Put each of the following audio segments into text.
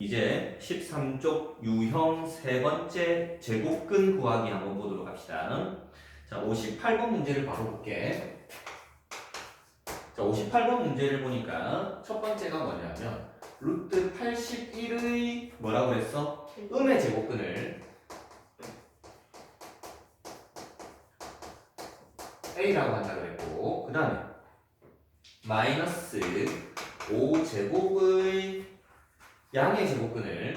이제 13쪽 유형 세 번째 제곱근 구하기 한번 보도록 합시다. 자, 58번 문제를 바로 볼게. 자, 58번 문제를 보니까 첫 번째가 뭐냐면 루트 81의 뭐라고 그랬어? 음의 제곱근을 a라고 한다 그랬고 그 다음에 마이너스 5제곱의 양의 제곱근을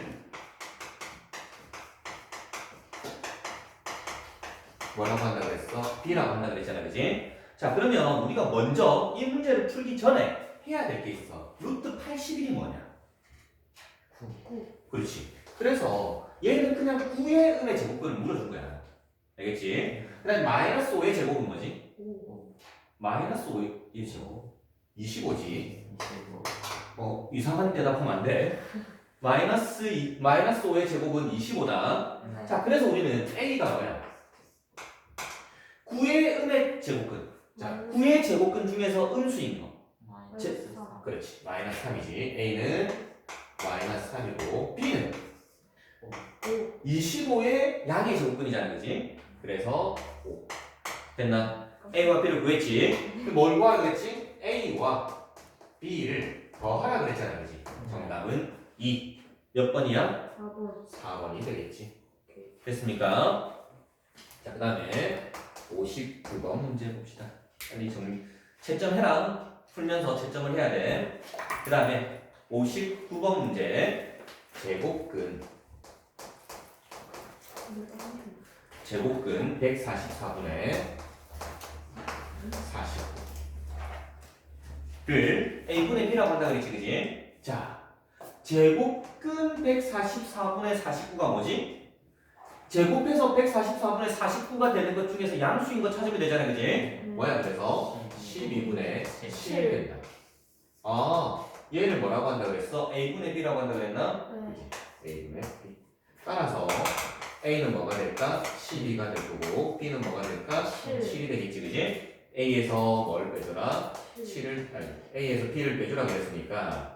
뭐라고 한다 그랬어? b라고 한다 그랬잖아 그지? 자 그러면 우리가 먼저 이 문제를 풀기 전에 해야 될 게 있어 루트 81이 뭐냐? 그렇지 그래서 얘는 그냥 9의 음의 제곱근을 물어준 거야 알겠지? 그 다음에 마이너스 5의 제곱은 뭐지? 마이너스 5의 제곱 25지 어 이상한 대답하면 안 돼. 마이너스 이, 마이너스 5의 제곱은 25다. 자 그래서 우리는 a가 뭐야? 9의 음의 제곱근. 자 9의 제곱근 중에서 음수인 거. 제- 그렇지. 마이너스 3이지. a는 마이너스 3이고 b는 25의 양의 제곱근이잖아, 그지? 그래서 5. 됐나? a와 b를 구했지. 뭘 구하라 그랬지? A와 b를 더하라 그랬잖아, 그지? 정답은 2. 몇 번이야? 4번 4번이 되겠지. 됐습니까? 자, 그 다음에 59번 문제 봅시다. 빨리 정리. 채점해라. 풀면서 채점을 해야 돼. 그 다음에 59번 문제. 제곱근. 제곱근 144분의 49 를 A분의 B라고 한다 그랬지, 그지? 자, 제곱근 144분의 49가 뭐지? 제곱해서 144분의 49가 되는 것 중에서 양수인 거 찾으면 되잖아, 그지? 뭐야, 그래서 12분의 7이 된다. 아, 얘를 뭐라고 한다 그랬어? A분의 B라고 한다 그랬나? A분의 B. 따라서 A는 뭐가 될까? 12가 될 거고 B는 뭐가 될까? 칠. 7이 되겠지, 그지? A에서 뭘 빼줘라? 7을, 아니, A에서 B를 빼주라 그랬으니까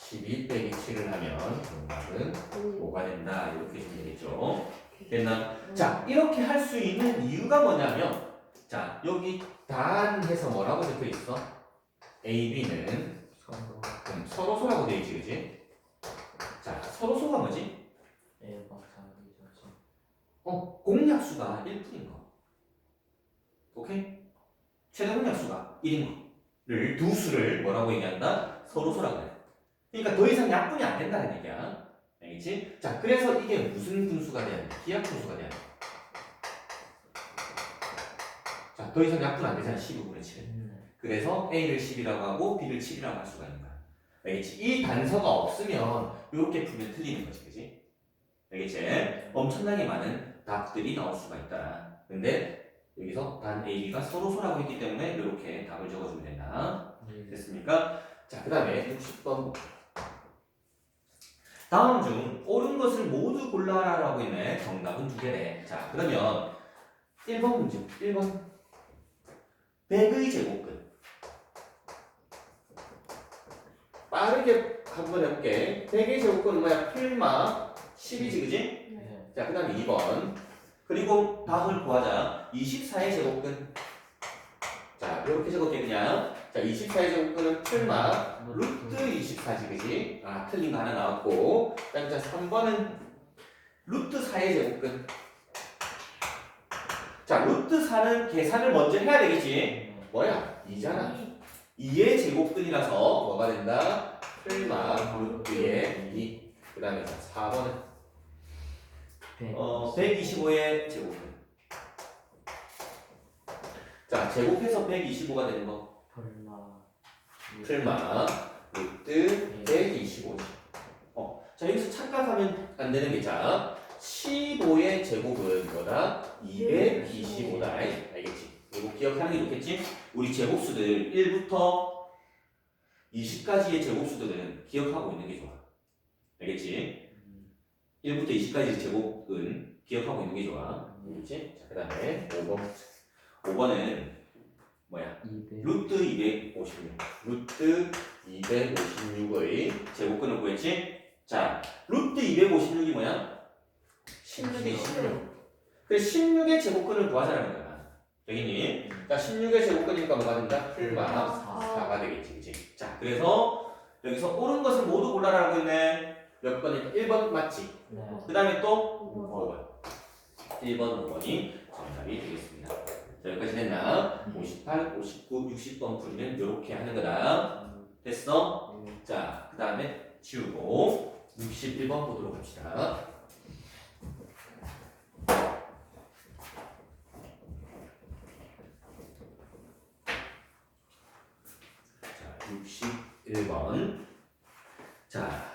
12 빼기 7을 하면 정답은 5가 된다. 이렇게 주면 되겠죠. 됐나? 자, 이렇게 할 수 있는 이유가 뭐냐면, 자, 여기 단해서 뭐라고 적혀 있어? A, B는 음, 서로소라고 돼 있지, 그지? 자, 서로소가 뭐지? 어, 공약수가 1분인 거. 오케이? 최대 공약수가 1인 거를 두 수를 뭐라고 얘기한다? 서로소라고 해. 그러니까 더 이상 약분이 안 된다는 얘기야. 알겠지? 자, 그래서 이게 무슨 분수가 돼? 기하 분수가 돼. 자, 더 이상 약분 안 되잖아. 12분의 7. 그래서 A를 10이라고 하고 B를 7이라고 할 수가 있는 거야. 알겠지? 이 단서가 없으면 이렇게 풀면 틀리는 거지, 그지? 알겠지? 엄청나게 많은 답들이 나올 수가 있다. 근데 여기서 단 AB가 서로 소라고 했기 때문에 이렇게 답을 적어주면 된다. 됐습니까? 자, 그 다음에 60번. 다음 중 옳은 것을 모두 골라라라고 있네. 정답은 두 개래. 자, 그러면 1번 문제. 1번. 100의 제곱근. 빠르게 한번 해볼게. 100의 제곱근은 뭐야? 풀마 10이지, 그지? 자, 그 다음에 2번. 그리고 답을 구하자. 24의 제곱근. 자, 이렇게 그냥. 자, 24의 제곱근은 풀마 루트 24지, 그지? 아, 틀린 거 하나 나왔고. 그 다음에 자, 3번은 루트 4의 제곱근. 자, 루트 4는 계산을 먼저 해야 되겠지? 뭐야? 2잖아. 2의 제곱근이라서 뭐가 된다? 풀마 루트의 2. 그 다음에 4번은 어, 125의 제곱근. 자, 제곱해서 125가 되는 거. 풀마 루트 125지. 어, 자, 여기서 착각하면 안 되는 게 자, 15의 제곱은 뭐다? 225다. 알겠지? 이거 기억하는 게 좋겠지? 우리 제곱수들 1부터 20까지의 제곱수들은 기억하고 있는 게 좋아. 알겠지? 1부터 20까지 제곱은 기억하고 있는 게 좋아. 알겠지? 자, 그 다음에 5번. 5번은 뭐야? 루트 256. 루트 256의 제곱근을 구했지? 자, 루트 256이 뭐야? 16의 16. 그래서 16의 제곱근을 구하자는 거야. 되겠니? 자, 16의 제곱근이니까 뭐가 된다? 풀마 4가 되겠지, 그치? 자, 그래서 여기서 옳은 것을 모두 골라라고 했네. 몇 번일까? 1번 맞지? 네. 그 다음에 또 5번. 1번, 5번이 정답이 되겠습니다. 자, 여기까지 됐나? 58, 59, 60번 풀이는 이렇게 하는 거다. 됐어? 자, 그 다음에 지우고 61번 보도록 합시다. 자, 61번. 자,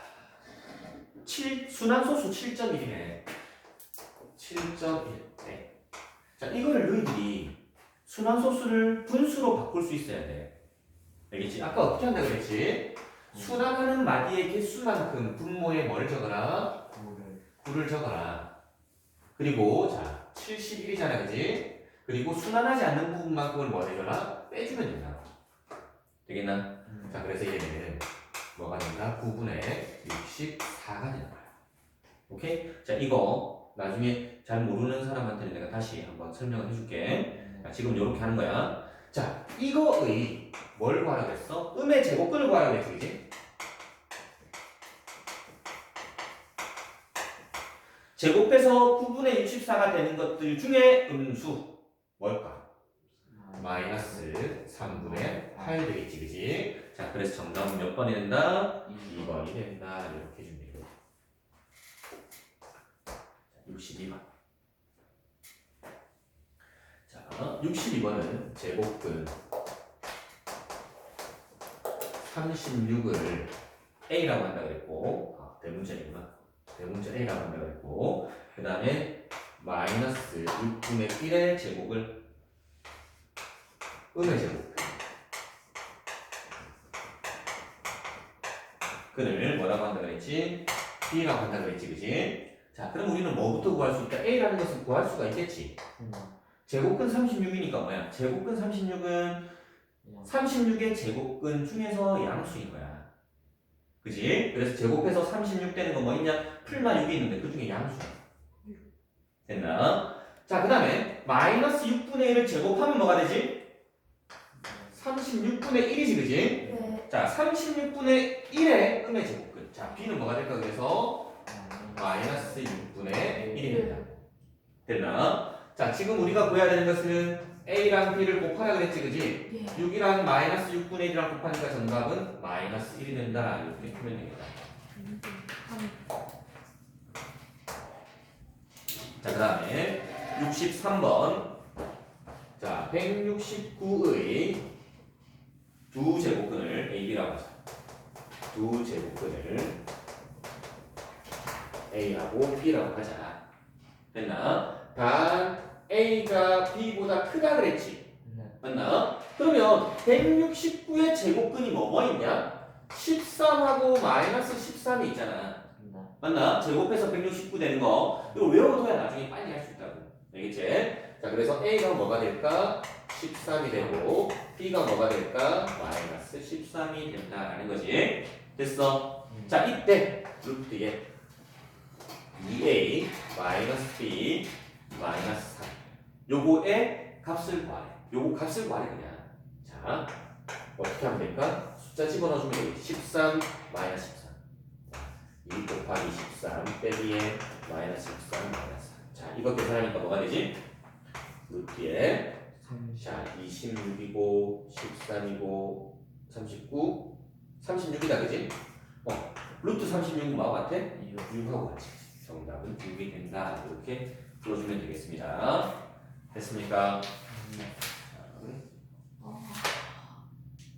7, 순환소수 7.1이네. 7.1. 네. 자, 이걸 너희들이 순환소수를 분수로 바꿀 수 있어야 돼. 알겠지? 아까 어떻게 한다 그랬지? 순환하는 마디의 개수만큼 분모에 뭘 적어라? 구를 9를 적어라. 그리고 자, 71이잖아, 그지? 그리고 순환하지 않는 부분만큼을 뭐 해줘라? 빼주면 된다. 되겠나? 자, 그래서 얘는 뭐가 된다? 9분의 64가 되는 거야. 오케이? 자, 이거 나중에 잘 모르는 사람한테는 내가 다시 한번 설명을 해줄게. 자, 지금 이렇게 하는 거야. 자, 이거의 뭘 구하라고 했어? 음의 제곱근을 구하라고 했지, 그지? 제곱해서 9분의 64가 되는 것들 중에 음수 뭘까? 마이너스 3분의 8 되겠지, 그지? 자, 그래서 정답은 몇 번이 된다? 2번이 된다. 이렇게 해주면 되고. 62번. 자, 62번은 제곱근 36을 A라고 한다 그랬고, 아, 대문자이구나. 대문자 A라고 한다 그랬고, 그 다음에 마이너스 6분의 1의 제곱을 음의 제곱. 그를 뭐라고 한다 그랬지? B라고 한다 그랬지, 그지? 자, 그럼 우리는 뭐부터 구할 수 있다? A라는 것을 구할 수가 있겠지. 제곱근 36이니까 뭐야? 제곱근 36은 36의 제곱근 중에서 양수인 거야. 그지? 그래서 제곱해서 36 되는 거뭐 있냐? 풀마 6이 있는데 그 중에 양수. 됐나? 자, 그 다음에 마이너스 6분의 1을 제곱하면 뭐가 되지? 36분의 1이지, 그지? 네. 자, 36분의 1의 음의 제곱근. 자, B는 뭐가 될까? 그래서 마이너스 6분의 1이 된다. 됐나? 자, 지금 우리가 구해야 되는 것은 A랑 B를 곱하라 그랬지, 그지? 예. 6 6이랑 마이너스 6분의 1이랑 곱하니까 정답은 마이너스 1이 된다. 이렇게 풀면 됩니다. 자, 그 다음에 63번. 자, 169의 두 제곱근을 AB라고 하자. 두 제곱근을 A하고 B라고 하자. 됐나? 단 A가 B보다 크다 그랬지. 맞나? 그러면 169의 제곱근이 뭐뭐 있냐? 13하고 마이너스 13이 있잖아. 맞나? 제곱해서 169 되는 거. 이거 외워둬야 나중에 빨리 할 수 있다고. 알겠지? 자, 그래서 A가 뭐가 될까? 13이 되고, B가 뭐가 될까? 마이너스 13이 된다라는 거지. 됐어? 자, 이때 루트에 2A 마이너스 B 마이너스 3. 요거의 값을 구하래. 요거 값을 구하래, 그냥. 자, 어떻게 하면 될까? 숫자 집어넣어주면 되겠지. 13 마이너스 13. 2 곱하기 13 빼기에 마이너스 13 마이너스 3. 자, 이거 계산하니까 뭐가 되지? 루트에 자, 26이고 13이고 39 36이다 그지? 어, 루트 36은 뭐하고 같아? 6하고 같이 정답은 6이 된다 이렇게 풀어주면 되겠습니다 됐습니까? 네.